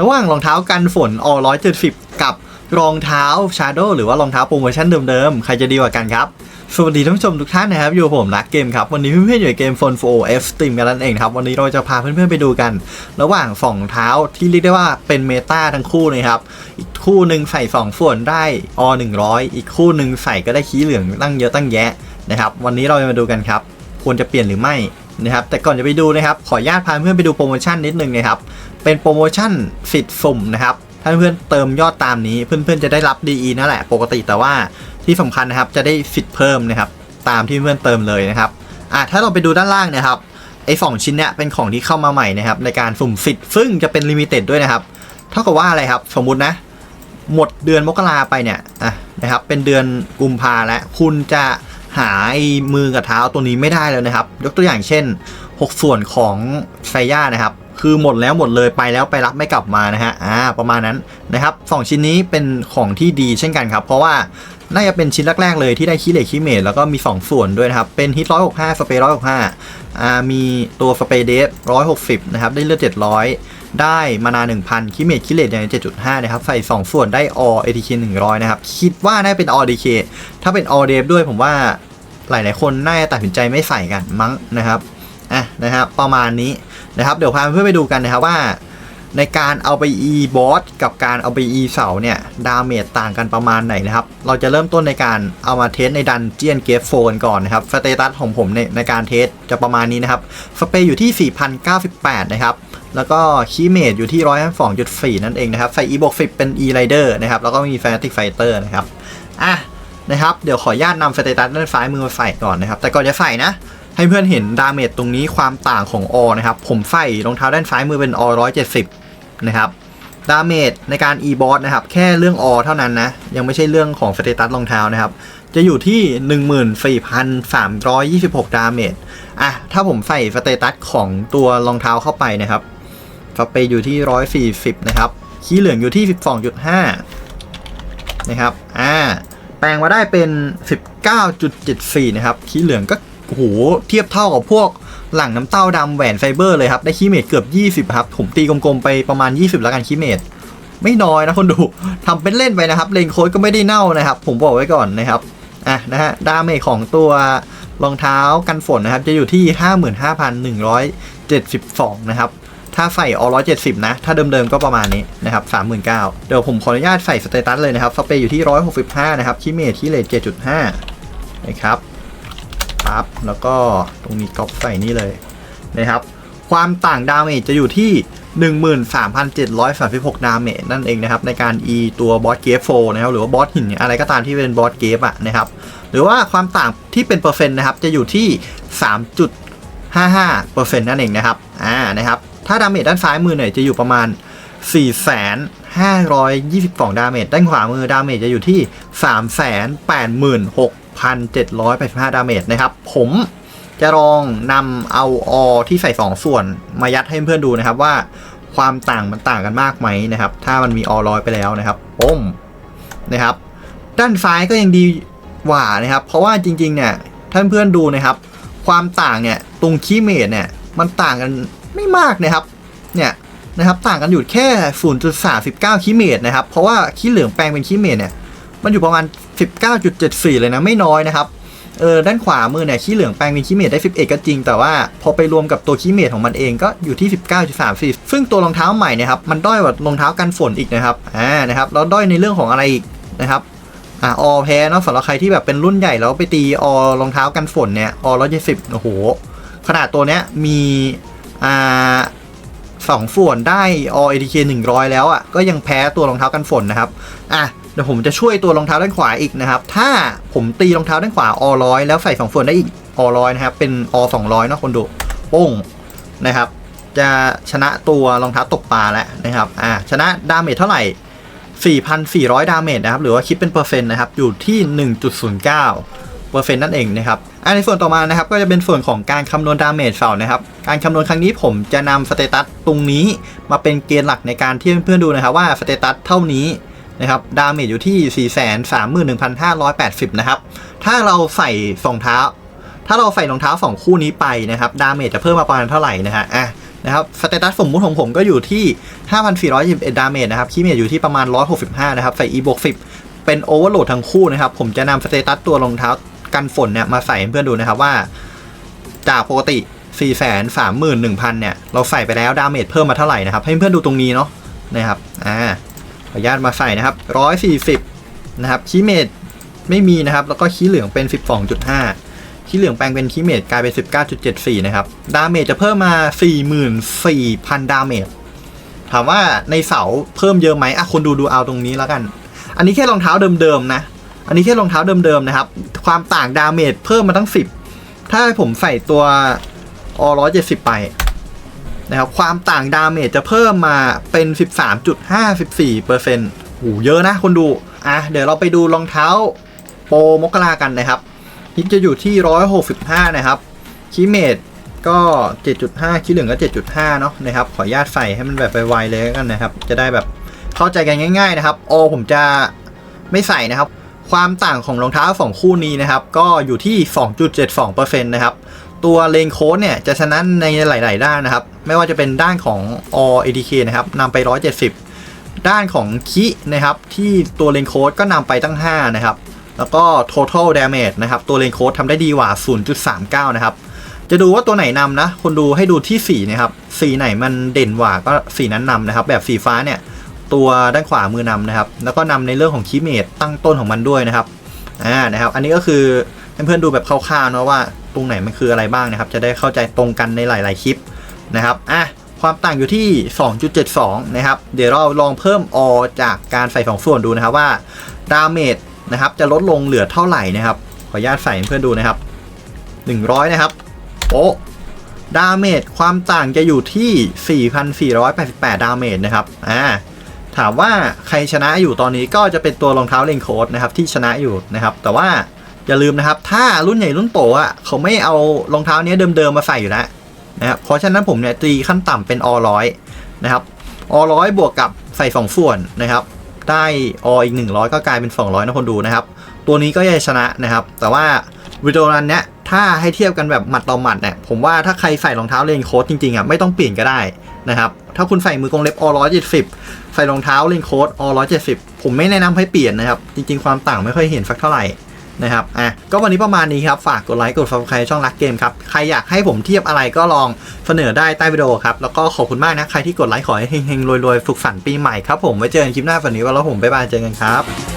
ระหว่างรองเท้ากันฝนอ170กับรองเท้า Shadow หรือว่ารองเท้าโปรโมชั่นเดิมๆ ใครจะดีกว่ากันครับ สวัสดีท่านผู้ชมทุกท่านนะครับ อยู่ผมนักเกมครับ วันนี้เพื่อนๆอยู่ในเกม Phone 4 F Steam กันนั่นเองครับ วันนี้เราจะพาเพื่อนๆไปดูกัน ระหว่างสองเท้าที่เรียกได้ว่าเป็นเมตาทั้งคู่นะครับ อีกคู่หนึ่งใส่2ส่วนได้อ100 อีกคู่หนึ่งใส่ก็ได้ขี้เหลืองตั้งเยอะตั้งแยะนะครับ วันนี้เราจะมาดูกันครับ ควรจะเปลี่ยนหรือไม่ นะครับแต่ก่อนจะไปดูนะครับขออนุญาตพาเพื่อนไปดูโปรโมชั่นนิดนึงนะครับเป็นโปรโมชั่นสิทธิ์สุ่มนะครับถ้าเพื่อนเติมยอดตามนี้เพื่อนๆจะได้รับ DE นั่นแหละปกติแต่ว่าที่สำคัญนะครับจะได้สิทธิ์เพิ่มนะครับตามที่เพื่อนเติมเลยนะครับอะถ้าเราไปดูด้านล่างนะครับไอ้สองชิ้นเนี้ยเป็นของที่เข้ามาใหม่นะครับในการสุ่มสิทธิ์ซึ่งจะเป็นลิมิเต็ดด้วยนะครับเท่ากับว่าอะไรครับสมมุตินะหมดเดือนมกราไปเนี่ยอะนะครับเป็นเดือนกุมภาแล้วคุณจะ หาไอ้มือกับเท้าตัวนี้ไม่ได้แล้วนะครับ ยกตัวอย่างเช่น 6 ส่วนของไซย่านะครับ คือหมดแล้วหมดเลยไปแล้วไปรับไม่กลับมานะฮะอ่าประมาณนั้นนะครับสองชิ้นนี้เป็นของที่ดีเช่นกันครับ เพราะว่าน่าจะเป็นชิ้นแรก ๆ เลยที่ได้คีเลคีเมดแล้วก็มี 2 ส่วนด้วยนะครับ เป็นฮิตร้อยหกห้าสเปรย์ร้อยหกห้าอ่ามีตัวสเปรย์เดฟร้อยหกสิบนะครับได้เลือดเจ็ดร้อย ได้มานา 1,000 คิเมตคิเลตอย่าง7.5 นะครับ ใส่ 2 ส่วนได้อ ATK 100 นะครับ คิดว่าได้เป็นอ DK ถ้าเป็นอ d ดฟด้วยผมว่าหลาย ๆ คนน่าจะตัดสินใจไม่ใส่กันมั้งนะครับอะนะครับประมาณนี้นะครับ เดี๋ยวพาเพื่อนไปดูกันนะครับว่า ในการเอาไป E บอสกับการเอาไป E เสาเนี่ยดาเมจต่างกันประมาณไหนนะครับ เราจะเริ่มต้นในการเอามาเทสในดันเจียนเกฟโฟนก่อนนะครับสเตตัสของผมในในการเทสจะประมาณนี้นะครับสเปย์อยู่ที่ 4,098 นะครับ แล้วก็คีเมดอยู่ที่102.4นั่นเองนะครับใส่ E บวก10เป็น E Rider นะครับ แล้วก็มี Fanatic Fighter นะครับ อะนะครับ เดี๋ยวขออนุญาตนำสเตตัสด้านซ้ายมือมาใส่ก่อนนะครับ แต่ก่อนจะใส่นะ ให้เพื่อนเห็นดาเมจตรงนี้ความต่างของอนะครับ ผมใส่รองเท้าด้านซ้ายมือเป็นอ170นะครับดาเมจในการ e b o s นะครับ แค่เรื่องอเท่านั้นนะ ยังไม่ใช่เรื่องของสเตตัสรองเท้านะครับ จะอยู่ที่ 14,326 ดาเมจอะถ้าผมใส่สเตตัสของตัวรองเท้าเข้าไปนะครับ สเปย์อยู่ที่ 140 นะครับ ขี้เหลืองอยู่ที่ 12.5 นะครับ อ่า แปลงมาได้เป็น 19.74 นะครับ ขี้เหลืองก็โอ้โหเทียบเท่ากับพวกหลังน้ำเต้าดำแหวนไฟเบอร์เลยครับ ได้คีเมตเกือบ 20 ครับ ผมตีกลมๆไปประมาณ 20 แล้วกันคีเมตไม่น้อยนะคนดูทำเป็นเล่นไปนะครับ เลนโค้ดก็ไม่ได้เน่านะครับ ผมบอกไว้ก่อนนะครับ อะนะฮะ ดาเมจของตัวรองเท้ากันฝนนะครับ จะอยู่ที่ 55,172 นะครับ ถ้าใส่อ170นะ ถ้าเดิมๆก็ประมาณนี้นะครับ39,000เก้าเดี๋ยวผมขออนุญาตใส่สเตตัสเลยนะครับสเปรย์อยู่ที่165นะครับคีเมตที่เลท7.5นะครับปั๊บแล้วก็ตรงนี้ก๊อปใส่นี่เลยนะครับ ความต่างดาเมจจะอยู่ที่13,736 ดาเมจนั่นเองนะครับ ในการ E ตัวบอสเกฟโฟนะครับ หรือว่าบอสหินอะไรก็ตามที่เป็นบอสเกฟอะนะครับ หรือว่าความต่างที่เป็นเปอร์เซ็นต์นะครับ จะอยู่ที่ 3.55เปอร์เซ็นต์นั่นเองนะครับ อ่านะครับ ถ้าดาเมจด้านซ้ายมือเนี่ยจะอยู่ประมาณ 4,522 ดาเมจ ด้านขวามือดาเมจจะอยู่ที่ 386,785 ดาเมจนะครับ ผมจะลองนำเอาอที่ใส่ 2 ส่วนมายัดให้เพื่อนดูนะครับว่าความต่างมันต่างกันมากไหมนะครับ ถ้ามันมีอร้อยไปแล้วนะครับป้มนะครับ ด้านซ้ายก็ยังดีกว่านะครับ เพราะว่าจริงๆเนี่ยท่านเพื่อนดูนะครับ ความต่างเนี่ยตรงคีเมตเนี่ยมันต่างกัน ไม่มากนะครับ เนี่ยนะครับต่างกันอยู่แค่ 0.39คิเมตรนะครับ เพราะว่าขี้เหลืองแปลงเป็นคิเมตรเนี่ย มันอยู่ประมาณ 19.74 เลยนะ ไม่น้อยนะครับ เออด้านขวามือเนี่ยขี้เหลืองแปลงเป็นคิเมตรได้ 11 ก็จริง แต่ว่าพอไปรวมกับตัวคิเมตรของมันเองก็อยู่ที่ 19.34 ซึ่งตัวรองเท้าใหม่เนี่ยครับ มันด้อยกว่ารองเท้ากันฝนอีกนะครับ อ่า นะครับแล้วด้อยในเรื่องของอะไรอีกนะครับ อ่าอแพ้เนาะสำหรับใครที่แบบเป็นรุ่นใหญ่แล้วไปตีออรองเท้ากันฝนเนี่ยอร้อยเจ็ดสิบโอ้โห ขนาดตัวเนี้ยมี อ่าสองส่วนได้อ ATK 100 แล้วอะก็ยังแพ้ตัวรองเท้ากันฝนนะครับอะเดี๋ยวผมจะช่วยตัวรองเท้าด้านขวาอีกนะครับ ถ้าผมตีรองเท้าด้านขวาอร้อยแล้วใส่สองส่วนได้อีกอร้อยนะครับ เป็นอ200เนาะคนดูโป้งนะครับ จะชนะตัวรองเท้าตกปลาแล้วนะครับอะชนะดาเมจเท่าไหร่ 4,400 ดาเมจนะครับ หรือว่าคิดเป็นเปอร์เซ็นต์นะครับ อยู่ที่ 1.09 เปอร์เซ็นต์นั่นเองนะครับอันในส่วนต่อมานะครับก็จะเป็นส่วนของการคำนวณดาเมจเสานะครับ การคำนวณครั้งนี้ผมจะนำสเตตัสตรงนี้มาเป็นเกณฑ์หลักในการที่เพื่อนๆดูนะครับว่าสเตตัสเท่านี้นะครับดาเมจอยู่ที่ 431,580 นะครับ ถ้าเราใส่รองเท้า ถ้าเราใส่รองเท้า 2 คู่นี้ไปนะครับดาเมจจะเพิ่มมาประมาณเท่าไหร่นะฮะอะนะครับสเตตัสสมมุติของผมก็อยู่ที่ 5,421 ดาเมจนะครับคีเมจอยู่ที่ประมาณ 165 นะครับ ใส่ e บวก10 เป็นโอเวอร์โหลดทั้งคู่นะครับ ผมจะนำสเตตัสตัวรองเท้า กันฝนเนี่ยมาใส่ให้เพื่อนดูนะครับว่า จากปกติ 431,000 เนี่ย เราใส่ไปแล้วดาเมจเพิ่มมาเท่าไหร่นะครับ ให้เพื่อนดูตรงนี้เนาะนะครับอ่าขออนุญาตมาใส่นะครับ 140 นะครับคีเมจไม่มีนะครับ แล้วก็คีเหลืองเป็น 12.5คีเหลืองแปลงเป็นคีเมจกลายเป็น 19.74 นะครับ ดาเมจจะเพิ่มมา 44,000 ดาเมจถามว่าในเสาเพิ่มเยอะไหมอะคนดูดูเอาตรงนี้แล้วกัน อันนี้แค่รองเท้าเดิมๆนะ อันนี้แค่รองเท้าเดิมๆนะครับ ความต่างดาเมจเพิ่มมาตั้ง 10 ถ้าผมใส่ตัวอ170ไปนะครับความต่างดาเมจจะเพิ่มมาเป็น 13.54เปอร์เซ็นต์โหเยอะนะคนดู อะ เดี๋ยวเราไปดูรองเท้าโปรมกรากันนะครับฮิตจะอยู่ที่ 165 นะครับคีเมดก็ 7.5คีเหลืองก็ 7.5 เนาะนะครับ ขออนุญาตใส่ให้มันแบบไวๆเลยกันนะครับ จะได้แบบเข้าใจกันง่าย ๆ นะครับ โอผมจะไม่ใส่นะครับ ความต่างของรองเท้าสองคู่นี้นะครับ ก็อยู่ที่ 2.72%นะครับ ตัวเลนโค้ดเนี่ยจะชนะในหลาย ๆ ด้านนะครับ ไม่ว่าจะเป็นด้านของ all ATK นะครับนำไป 170 ด้านของคินะครับ ที่ตัวเลนโค้ดก็นำไปตั้ง 5 นะครับ แล้วก็ total damage นะครับ ตัวเลนโค้ดทำได้ดีกว่า 0.39 นะครับ จะดูว่าตัวไหนนำนะคนดูให้ดูที่สีนะครับสีไหนมันเด่นกว่าก็สีนั้นนำนะครับ แบบสีฟ้าเนี่ย ตัวด้านขวามือนำนะครับ แล้วก็นำในเรื่องของคีเมตตั้งต้นของมันด้วยนะครับอ่านะครับ อันนี้ก็คือให้เพื่อนดูแบบคร่าวๆนะว่าตรงไหนมันคืออะไรบ้างนะครับ จะได้เข้าใจตรงกันในหลาย ๆ คลิปนะครับอะความต่างอยู่ที่ 2.72 นะครับ เดี๋ยวเราลองเพิ่มอจากการใส่สองส่วนดูนะครับว่าดาเมจนะครับจะลดลงเหลือเท่าไหร่นะครับ ขออนุญาตใส่เพื่อนดูนะครับ 100 นะครับโอ้ดาเมจความต่างจะอยู่ที่ 4,488 ดาเมจนะครับ อ่า ถามว่าใครชนะอยู่ตอนนี้ก็จะเป็นตัวรองเท้าเลนโคดนะครับที่ชนะอยู่นะครับ แต่ว่าอย่าลืมนะครับ ถ้ารุ่นใหญ่รุ่นโตอะเขาไม่เอารองเท้านี้เดิมๆมาใส่อยู่แล้วนะครับเพราะฉะนั้นผมเนี่ยตีขั้นต่ำเป็นอร้อยนะครับอร้อยบวกกับใส่สองส่วนนะครับ ได้ออีก 100 ก็กลายเป็น 200นะคนดูนะครับ ตัวนี้ก็จะชนะนะครับ แต่ว่าวิดีโอนั้นเนี้ยถ้าให้เทียบกันแบบหมัดต่อหมัดเนี่ยผมว่าถ้าใครใส่รองเท้าเลนโค้ดจริงๆอะไม่ต้องเปลี่ยนก็ได้ นะครับ ถ้าคุณใส่มือกรงเล็บอร้อยเจ็ดสิบใส่รองเท้าเลนโค้ดอร้อยเจ็ดสิบผมไม่แนะนำให้เปลี่ยนนะครับ จริง ๆ ความต่างไม่ค่อยเห็นสักเท่าไหร่นะครับ อะ ก็วันนี้ประมาณนี้ครับ ฝากกดไลค์ กด subscribe ช่องรักเกมครับ ใครอยากให้ผมเทียบอะไรก็ลองเสนอได้ใต้วิดีโอครับ แล้วก็ขอบคุณมากนะ ใครที่กดไลค์ขอให้เฮงๆรวยๆ สุขสันต์ปีใหม่ครับผม ไว้เจอกันคลิปหน้าฝันนี้วันแล้วผม บ๊ายบาย เจอกันครับ